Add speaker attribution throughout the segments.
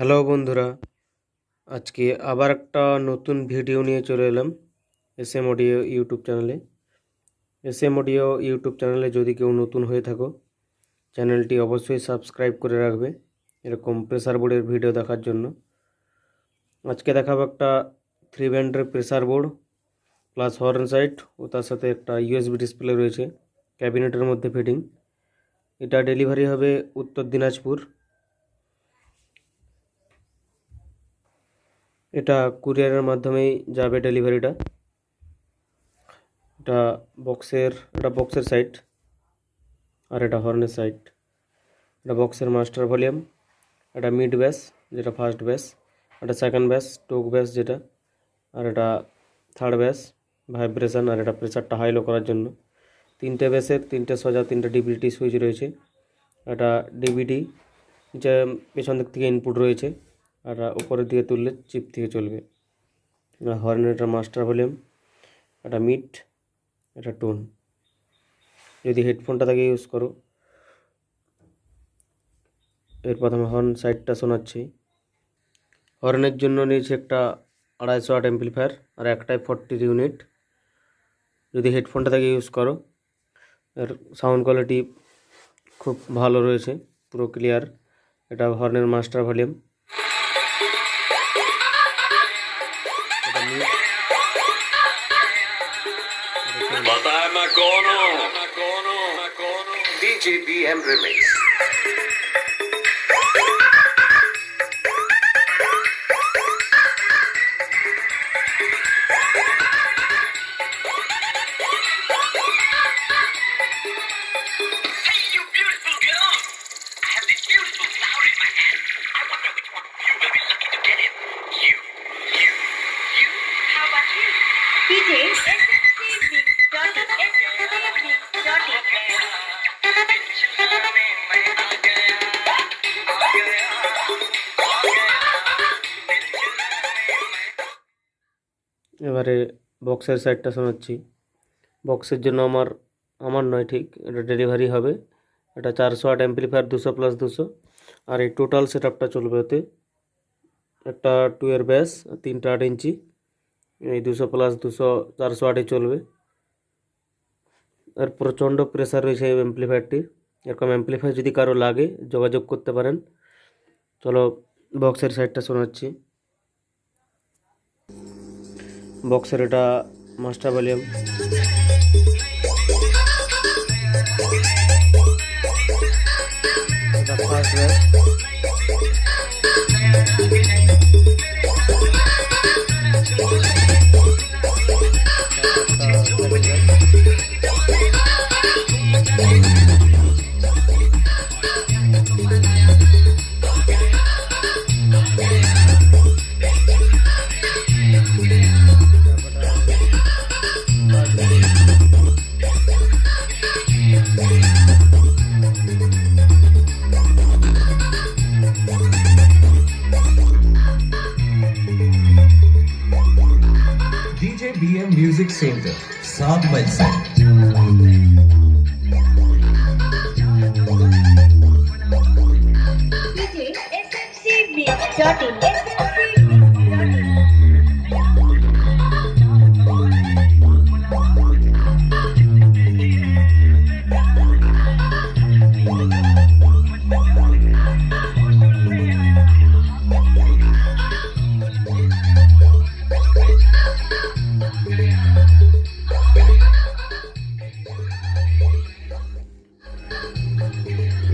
Speaker 1: Hello বন্ধুরা, আজকে আবার একটা নতুন ভিডিও নিয়ে চলে এলাম এস এম অডিও ইউটিউব চ্যানেলে। এস এম অডিও ইউটিউব চ্যানেলে যদি কেউ নতুন হয়ে থাকো, চ্যানেলটি অবশ্যই সাবস্ক্রাইব করে রাখবে এরকম প্রেসার বোর্ডের ভিডিও দেখার জন্য। আজকে দেখাবো একটা থ্রি ব্যান্ডের pressure board plus horn side ও তার সাথে একটা ইউএসবি ডিসপ্লে রয়েছে ক্যাবিনেটের মধ্যে ফিটিং এটা ডেলিভারি হবে উত্তর দিনাজপুর। এটা কুরিয়ারের মাধ্যমেই যাবে ডেলিভারিটা। এটা বক্সের এটা বক্সের সাইট আর এটা হর্নের সাইট এটা বক্সের মাস্টার ভলিউম এটা মিড ব্যাস যেটা ফার্স্ট ব্যাস এটা সেকেন্ড ব্যাস টোক ব্যাস যেটা, আর এটা থার্ড ব্যাস ভাইব্রেশন আর এটা প্রেসারটা হাই লো করার জন্য। তিনটে ব্যাসের তিনটে সোজা, তিনটে ডিবিটি সুইচ রয়েছে। এটা ডিবিটি যে পেছন দিক থেকে ইনপুট রয়েছে। আর উপরের দিকে তুললে চিপ থেকে চলবে। হর্নের এটা মাস্টার ভলিউম একটা মিড একটা টোন। যদি হেডফোনটা তাকে ইউজ করো, এর প্রথমে হর্ন সাইডটা শোনাচ্ছি। হর্নের জন্য নিয়েছি একটা আড়াইশো আট অ্যাম্পলিফায়ার আর একটাই ফর্টি ইউনিট। যদি হেডফোনটা থেকে ইউজ করো, এর সাউন্ড কোয়ালিটি খুব ভালো রয়েছে, পুরো ক্লিয়ার। এটা হর্নের
Speaker 2: master volume. kami. Bata Makono! DJ BM Remix. How about you?
Speaker 3: DJ
Speaker 1: এবারে বক্সের সাইডটা শোনাচ্ছি বক্সের জন্য আমার আমার নয় ঠিক এটা ডেলিভারি হবে এটা চারশো আট অ্যাম্পলিফায়ার দুশো প্লাস দুশো আর এই টোটাল সেট আপটা চলবে ওতে একটা টুয়ের ব্যাস তিনটা আট ইঞ্চি এই দুশো প্লাস দুশো, চারশো আটে চলবে। আর প্রচণ্ড প্রেসার রয়েছে এই অ্যাম্পলিফায়ারটির এরকম অ্যাম্পলিফায়ার যদি কারও লাগে, যোগাযোগ করতে পারেন। চলো বক্সের সাইডটা শোনাচ্ছি। বক্সের এটা master volume first
Speaker 4: DJ BM Music Center, South
Speaker 3: Melbourne.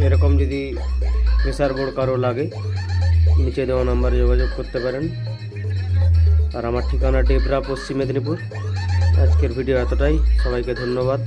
Speaker 1: এরকম যদি প্রেসার বোর্ড কারো লাগে নিচে দেওয়া নাম্বারে যোগাযোগ করতে পারেন। আর আমার ঠিকানা ডেবরা, পশ্চিম মেদিনীপুর। আজকের ভিডিও এতটাই। সবাইকে ধন্যবাদ।